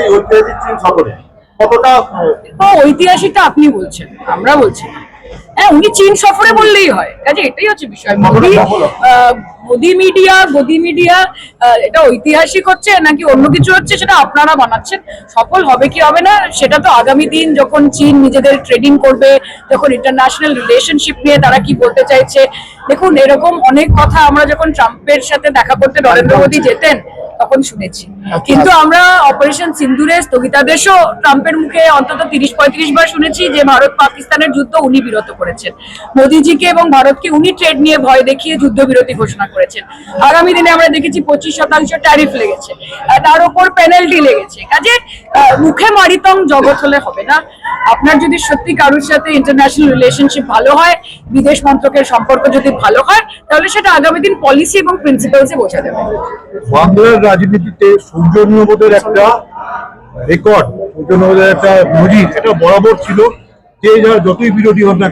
এই ঐতিহাসিক চীন সফরে কতটা ঐতিহাসিকটা আপনি বলছেন আমরা বলছি হ্যাঁ উনি চীন সফরে বললেই হয়। কাজে এটাই হচ্ছে বিষয়। মোদি মোদি মিডিয়া গদি মিডিয়া এটা ঐতিহাসিক হচ্ছে নাকি অন্য কিছু হচ্ছে সেটা আপনারা বানাচ্ছেন? সফল হবে কি হবে না সেটা তো আগামী দিন যখন চীন নিজেদের ট্রেডিং করবে যখন ইন্টারন্যাশনাল রিলেশনশিপ নিয়ে তারা কি বলতে চাইছে। দেখুন এরকম অনেক কথা আমরা যখন ট্রাম্পের সাথে দেখা করতে নরেন্দ্র মোদী যেতেন তখন শুনেছি। কিন্তু আমরা অপারেশন সিন্দুরে স্থগিতাদেশও ট্রাম্পের মুখে অন্তত তিরিশ পঁয়ত্রিশ বার শুনেছি যে ভারত পাকিস্তানের যুদ্ধ উনি বিরত করেছেন। মোদিজিকে এবং ভারতকে উনি ট্রেড নিয়ে ভয় দেখিয়ে যুদ্ধবিরতি ঘোষণা করেছেন। আগামী দিনে আমরা দেখেছি পঁচিশ শতাংশ ট্যারিফ লেগেছে। তার উপর পেনাল্টি লেগেছে। কাজে মুখে মারিতং জগৎ হলে হবে না। আপনার যদি সত্যি কারোর সাথে ইন্টারন্যাশনাল রিলেশনশিপ ভালো হয়, বিদেশ মন্ত্রকের সম্পর্ক যদি ভালো হয়, তাহলে সেটা আগামী দিন পলিসি এবং প্রিন্সিপালসে বোঝা যাবে। বাংলার রাজনীতিতে সৌজন্যবোধের একটা রেকর্ড সৌজন্যবোধের একটা নজির, এটা বরাবর ছিল। যে যার যতই বিরোধী হোক না